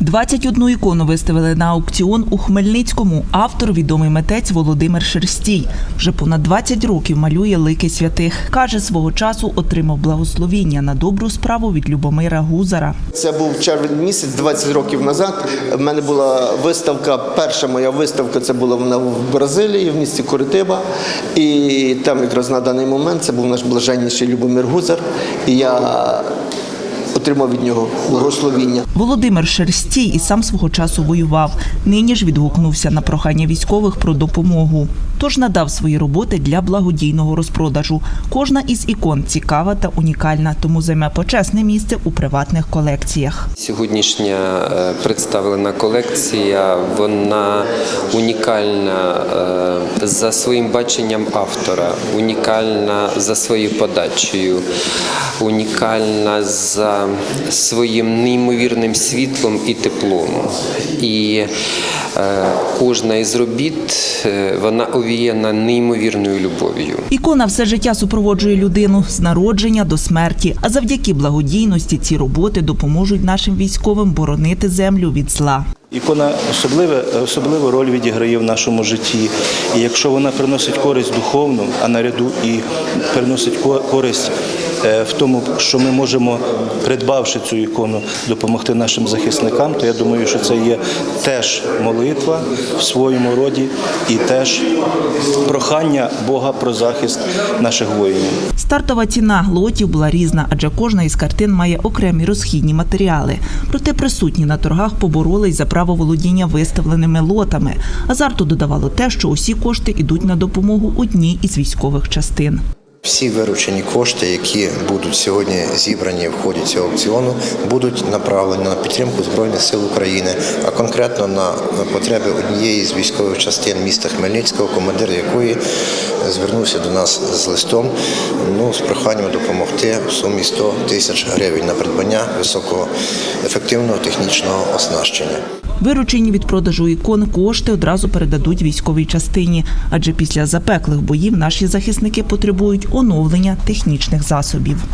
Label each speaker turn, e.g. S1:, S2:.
S1: 21 ікону виставили на аукціон у Хмельницькому. Автор відомий митець Володимир Шерстій. Вже понад 20 років малює лики святих. Каже, свого часу отримав благословіння на добру справу від Любомира Гузара.
S2: Це був червень місяць, 20 років назад. В мене була виставка. Перша моя виставка це була вона в Бразилії, в місті Куритиба. І там якраз на даний момент це був наш блаженніший Любомир Гузар. І я отримав від нього благословіння.
S1: Володимир Шерстій і сам свого часу воював. Нині ж відгукнувся на прохання військових про допомогу. Тож надав свої роботи для благодійного розпродажу. Кожна із ікон цікава та унікальна, тому займе почесне місце у приватних колекціях.
S3: Сьогоднішня е, представлена колекція вона унікальна е, за своїм баченням автора, унікальна за своєю подачею, унікальна за своїм неймовірним світлом і теплом. І е, кожна із робіт е, вона овіяна неймовірною любов'ю.
S1: Ікона все життя супроводжує людину з народження до смерті. А завдяки благодійності ці роботи допоможуть нашим військовим боронити землю від зла.
S4: Ікона особливе, особливу роль відіграє в нашому житті. І якщо вона приносить користь духовну, а наряду і приносить ко- користь в тому, що ми можемо, придбавши цю ікону, допомогти нашим захисникам, то я думаю, що це є теж молитва в своєму роді і теж прохання Бога про захист наших воїнів.
S1: Стартова ціна лотів була різна, адже кожна із картин має окремі розхідні матеріали. Проте присутні на торгах поборолись за право володіння виставленими лотами. Азарту додавало те, що усі кошти йдуть на допомогу одній із військових частин.
S5: Всі виручені кошти, які будуть сьогодні зібрані в ході цього аукціону, будуть направлені на підтримку Збройних сил України, а конкретно на потреби однієї з військових частин міста Хмельницького, командир якої звернувся до нас з листом ну, з проханням допомогти в сумі 100 тисяч гривень на придбання високого ефективного технічного оснащення.
S1: Виручені від продажу ікон кошти одразу передадуть військовій частині, адже після запеклих боїв наші захисники потребують оновлення технічних засобів.